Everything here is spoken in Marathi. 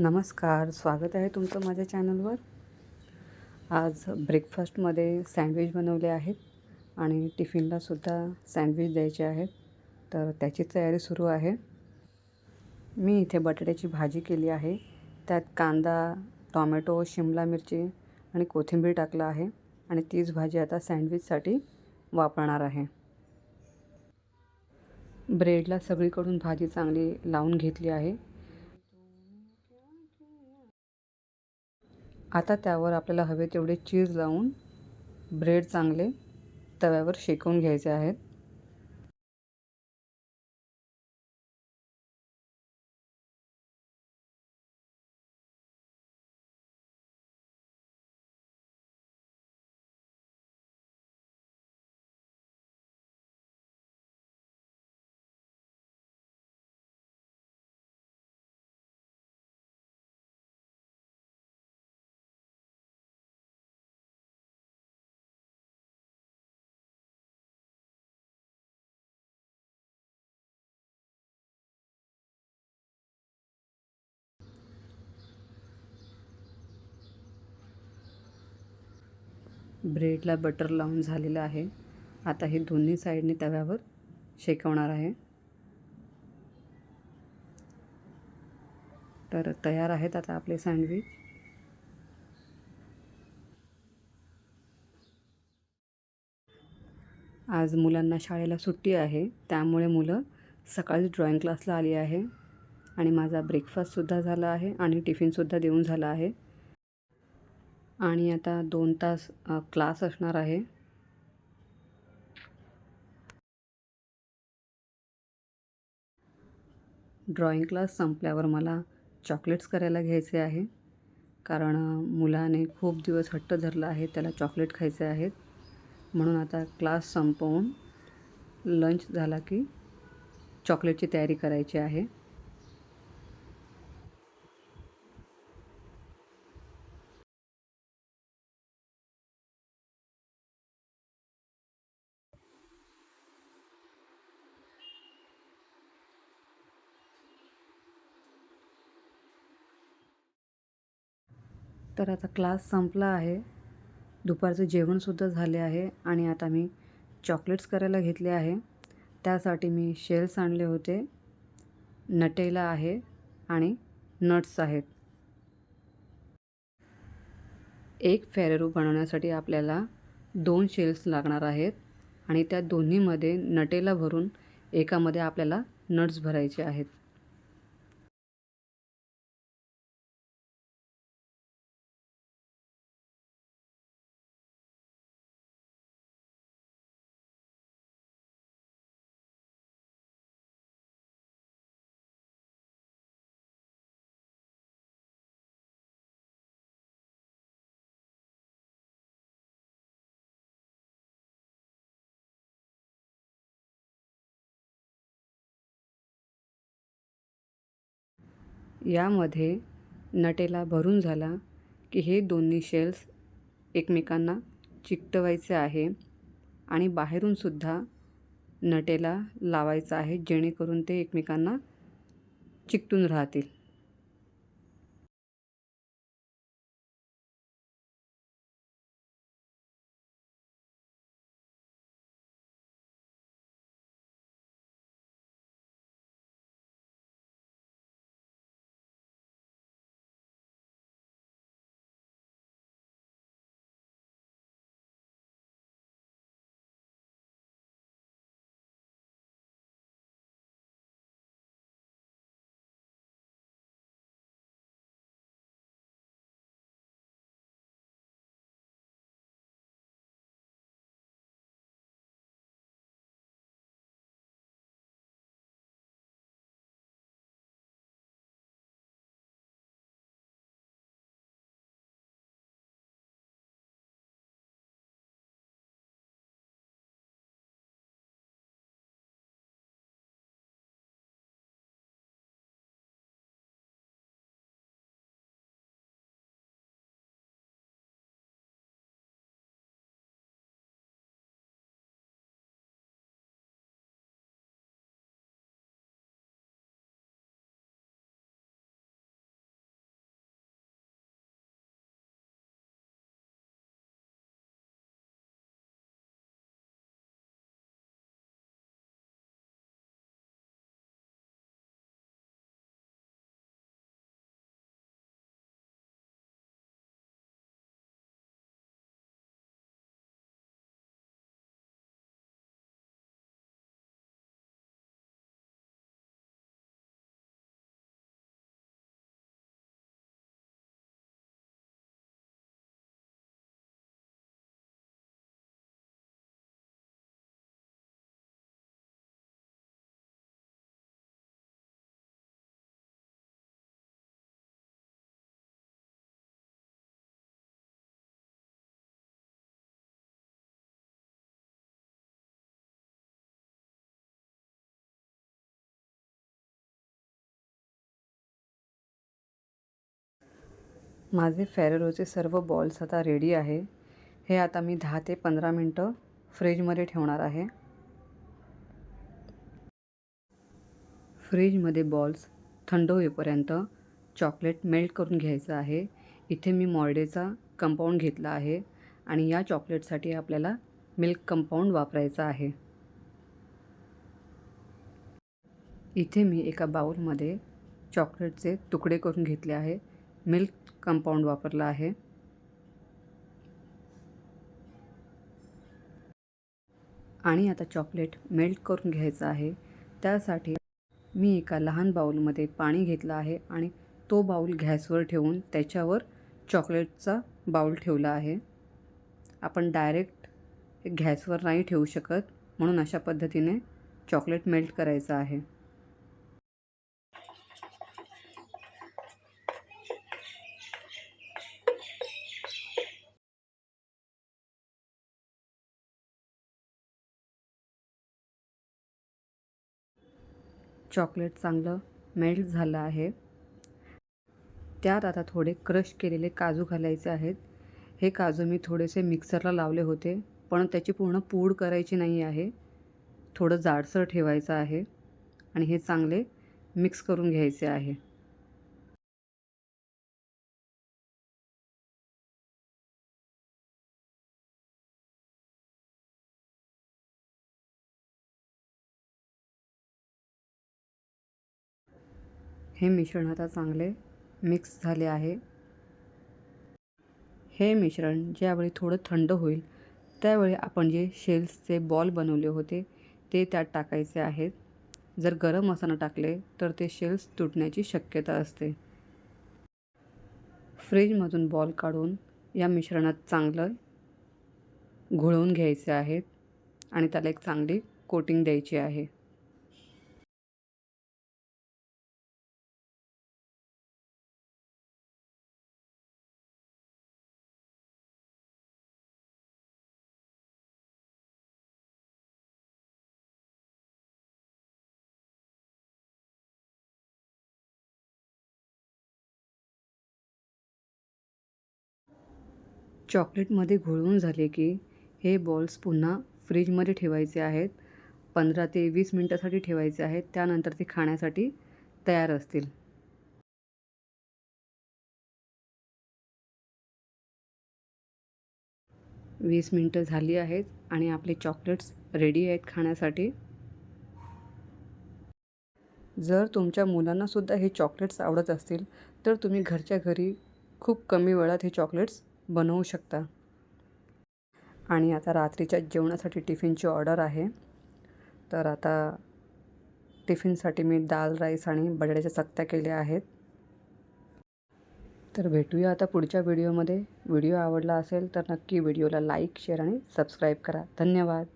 नमस्कार स्वागत आहे तुमचं माझ्या चॅनलवर. आज ब्रेकफास्टमध्ये सँडविच बनवले आहेत आणि टिफिनलासुद्धा सँडविच द्यायचे आहेत. तर त्याची तयारी सुरू आहे. मी इथे बटाट्याची भाजी केली आहे. त्यात कांदा टॉमॅटो शिमला मिरची आणि कोथिंबीर टाकलं आहे आणि तीच भाजी आता सँडविचसाठी वापरणार आहे. ब्रेडला सगळीकडून भाजी चांगली लावून घेतली आहे. आता त्यावर आपल्याला हवे तेवढे चीज लावून ब्रेड चांगले तव्यावर शेकवून घ्यायचे आहेत. ब्रेडला बटर लावून झालेलं आहे. आता हे दोन्ही साईडने तव्यावर शेकवणार आहे. तर तयार आहेत आता आपले सँडविच. आज मुलांना शाळेला सुट्टी आहे. त्यामुळे मुलं सकाळीच ड्रॉइंग क्लासला आली आहे. आणि माझा ब्रेकफास्टसुद्धा झाला आहे आणि टिफिनसुद्धा देऊन झाला आहे. आणि आता दोन तास क्लास असणार आहे. ड्रॉइंग क्लास संपल्यावर मला चॉकलेट्स करायला घ्यायचे आहे. कारण मुलाने खूप दिवस हट्ट धरला आहे त्याला चॉकलेट खायचे आहेत. म्हणून आता क्लास संपवून लंच झाला की चॉकलेटची तयारी करायची आहे. तर आता क्लास संपला आहे. दुपारचं जेवणसुद्धा झाले आहे आणि आता मी चॉकलेट्स करायला घेतले आहे. त्यासाठी मी शेल्स आणले होते. नटेला आहे आणि नट्स आहेत. एक फेरेरो बनवण्यासाठी आपल्याला दोन शेल्स लागणार आहेत आणि त्या दोन्हीमध्ये नटेला भरून एकामध्ये आपल्याला नट्स भरायचे आहेत. यामध्ये नटेला भरून झाला की हे दोन्ही शेल्स एकमेकांना चिकटवायचे आहे आणि बाहेरूनसुद्धा नटेला लावायचं आहे जेणेकरून ते एकमेकांना चिकटून राहतील. माझे फेरेरोचे सर्व बॉल्स आता रेडी आहे. हे आता मी दहा ते पंधरा मिनटं फ्रीजमध्ये ठेवणार आहे. फ्रीजमध्ये बॉल्स थंड होईपर्यंत चॉकलेट मेल्ट करून घ्यायचं आहे. इथे मी मॉर्डेचा कंपाऊंड घेतला आहे आणि या चॉकलेटसाठी आपल्याला मिल्क कंपाऊंड वापरायचं आहे. इथे मी एका बाउलमध्ये चॉकलेटचे तुकडे करून घेतले आहे. मिल्क कंपाऊंड वापरला आहे. आणि आता चॉकलेट मेल्ट करून घ्यायचं आहे. त्यासाठी मी एका लहान बाऊलमध्ये पाणी घेतलं आहे आणि तो बाऊल गॅसवर ठेवून त्याच्यावर चॉकलेटचा बाऊल ठेवला आहे. आपण डायरेक्ट गॅसवर नाही ठेवू शकत म्हणून अशा पद्धतीने चॉकलेट मेल्ट करायचं आहे. चॉकलेट चांगलं मेल्ट झालं आहे. त्यात आता थोडे क्रश केलेले काजू घालायचे आहेत. हे काजू मी थोडेसे मिक्सरला लावले होते पण त्याची पूर्ण पूड करायची नाही आहे. थोडं जाडसर ठेवायचं आहे आणि हे चांगले मिक्स करून घ्यायचे आहे. हे मिश्रण आता चांगले मिक्स झाले आहे. हे मिश्रण ज्यावेळी थोडं थंड होईल त्यावेळी आपण जे शेल्सचे बॉल बनवले होते ते त्यात टाकायचे आहेत. जर गरम मसाला टाकले तर ते शेल्स तुटण्याची शक्यता असते. फ्रीजमधून बॉल काढून या मिश्रणात चांगलं घोळवून घ्यायचे आहेत आणि त्याला एक चांगली कोटिंग द्यायची आहे. चॉकलेटमध्ये घोळवून झाले की हे बॉल्स पुन्हा फ्रीजमध्ये ठेवायचे आहेत पंधरा ते वीस मिनटासाठी ठेवायचे आहेत त्यानंतर ते खाण्यासाठी तयार असतील. वीस मिनटं झाली आहेत आणि आपले चॉकलेट्स रेडी आहेत खाण्यासाठी. जर तुमच्या मुलांनासुद्धा हे चॉकलेट्स आवडत असतील तर तुम्ही घरच्या घरी खूप कमी वेळात हे चॉकलेट्स बनवू शकता. आणि आता रात्रीच्या जेवणासाठी टिफिनची ऑर्डर आहे. तर आता टिफिनसाठी मी दाल राईस आणि बटाट्याच्या चकत्या केल्या आहेत. तर भेटूया आता पुढच्या व्हिडिओमध्ये. व्हिडिओ आवडला असेल तर नक्की व्हिडिओला लाईक शेअर आणि सबस्क्राईब करा. धन्यवाद.